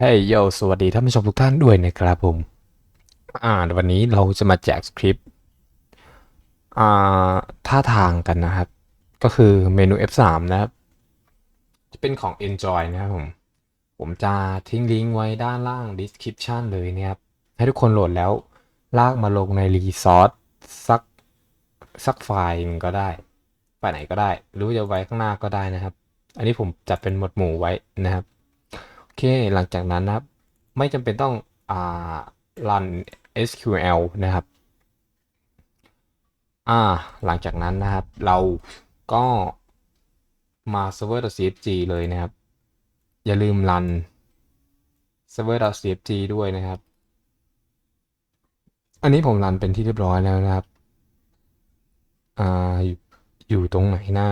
เฮ้ยโยสวัสดีท่านผู้ชมทุกท่านด้วยนะครับผม อ่าวันนี้เราจะมาแจกสคริปต์อ่าท่าทางกันนะครับ ก็คือเมนู F3 นะครับ จะเป็นของ Enjoy นะครับผม ผมจะทิ้งลิงก์ไว้ด้านล่าง description เลยนะครับ ให้ทุกคนโหลดแล้วลากมาลงในรีซอสสักสักไฟล์หนึ่งก็ได้ไปไหนก็ได้ หรือจะไว้ข้างหน้าก็ได้นะครับ อันนี้ผมจัดเป็นหมวดหมู่ไว้นะครับ เค หลังจากนั้นนะครับ ไม่จำเป็นต้องอ่า run SQL นะครับ อ่า หลังจากนั้นนะครับ เราก็มา server.cfg เลยนะครับ อย่าลืม run server.cfg ด้วยนะครับ อันนี้ผมรันเป็นที่เรียบร้อยแล้วนะครับ อ่า อยู่อยู่ตรงไหนนะ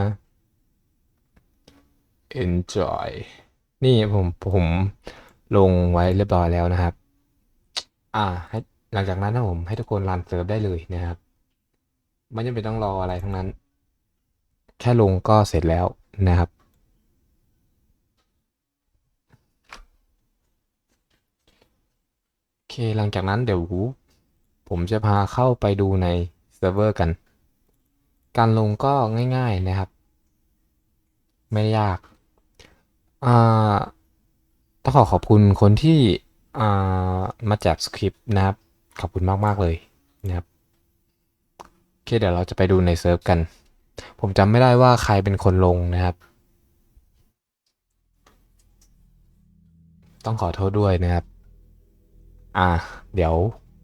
enjoy นี่ผมผมลงไว้เรียบร้อยแล้วนะครับ อ่าให้หลังจากนั้นนะผมให้ทุกคนรันเซิร์ฟได้เลยนะครับไม่จำเป็นต้องรออะไรทั้งนั้น แค่ลงก็เสร็จแล้วนะครับ โอเคหลังจากนั้นเดี๋ยวผมจะพาเข้าไปดูในเซิร์ฟเวอร์กัน การลงก็ง่าย ๆนะครับ ไม่ยาก อ่าต้องขอขอบคุณคนที่อ่ามาแจกสคริปต์นะครับ ขอบคุณมาก ๆ เลยนะครับโอเคเดี๋ยวเราจะไปดูในเซิร์ฟกัน ผมจำไม่ได้ว่าใครเป็นคนลงนะครับ ต้องขอโทษด้วยนะครับ อ่า เดี๋ยว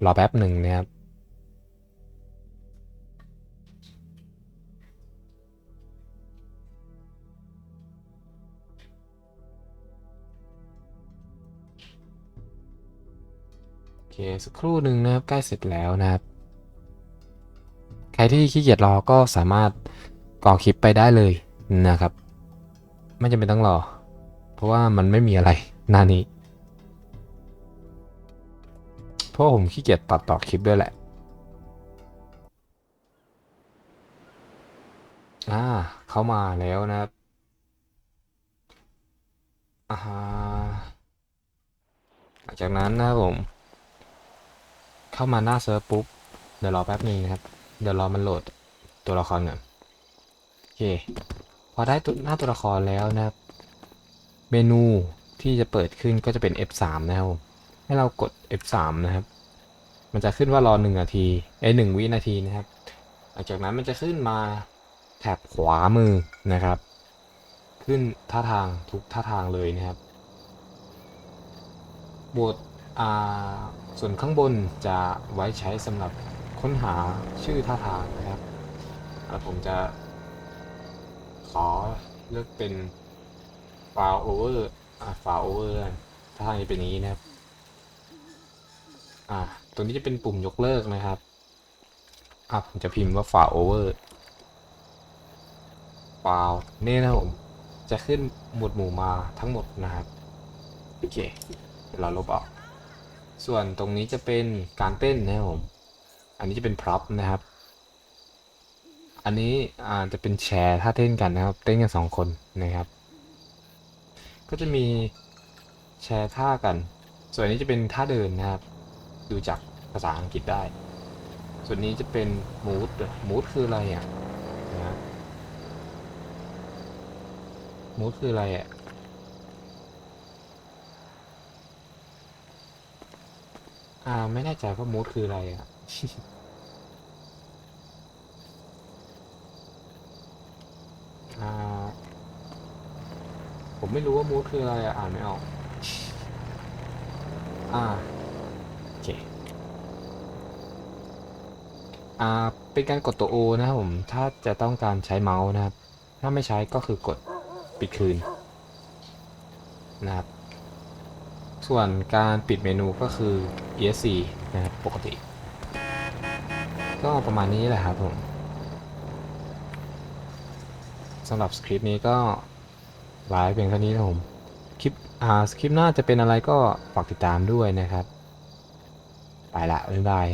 รอแป๊บหนึ่งนะครับ เคสักครู่หนึ่งนะครับใกล้เสร็จแล้วนะครับ ใครที่ขี้เกียจรอก็สามารถกรอคลิปไปได้เลยนะครับ ไม่จำเป็นต้องรอ เพราะว่ามันไม่มีอะไรหน้านี้เพราะผมขี้เกียจตัดต่อคลิปด้วยแหละอ่าเข้ามาแล้วนะครับอ่าหลังจากนั้นนะครับผม เข้ามาหน้าเซิร์ฟปุ๊บ เดี๋ยวรอแป๊บหนึ่งนะครับ เดี๋ยวรอมันโหลดตัวละครก่อนโอเค พอได้ตัวหน้าตัวละครแล้วนะครับ เมนูที่จะเปิดขึ้นก็จะเป็น F3 นะครับให้เรากด F3 นะครับ มันจะขึ้นว่ารอหนึ่งนาทีไอ้หนึ่งวินาทีนะครับ หลังจากนั้นมันจะขึ้นมาแถบขวามือนะครับ ขึ้นท่าทางทุกท่าทางเลยนะครับบทอ่า ส่วนข้างบนจะไว้ใช้สำหรับค้นหาชื่อท่าทางนะครับแล้วผมจะขอเลือกเป็น file over อ่า file over ท่าทางจะเป็นอย่างนี้นะครับ อ่าตรงนี้จะเป็นปุ่มยกเลิกนะครับ อะผมจะพิมพ์ว่า file over file นี่นะครับผมจะขึ้นหมวดหมู่มาทั้งหมดนะครับ โอเคเวเราลบออก ส่วนตรงนี้จะเป็นการเต้นนะครับผม อันนี้จะเป็นพร็อพนะครับ อันนี้อ่าจะเป็นแชร์ท่าเต้นกันนะครับ เต้นกันสองคนนะครับ ก็จะมีแชร์ท่ากัน ส่วนนี้จะเป็นท่าเดินนะครับ ดูจากภาษาอังกฤษได้ ส่วนนี้จะเป็นมูดมูดคืออะไรอะนะมูดคืออะไรอะ อ่า ไม่แน่ใจว่ามูดคืออะไรอะ อ่า ผมไม่รู้ว่ามูดคืออะไรอะอ่านไม่ออก อ่า โอเค อ่า เป็นการกดตัว O นะครับผม ถ้าจะต้องการใช้เมาส์นะครับ ถ้าไม่ใช้ก็คือกดปิดคืน นะครับ ส่วนการปิดเมนูก็คือ ESC นะครับปกติ ก็ประมาณนี้แหละครับผมสำหรับสคริปต์นี้ก็ไลฟ์เพียงเท่านี้นะผมคลิปอ่าคลิปหน้าจะเป็นอะไรก็ฝากติดตามด้วยนะครับ ไปละบ๊ายบาย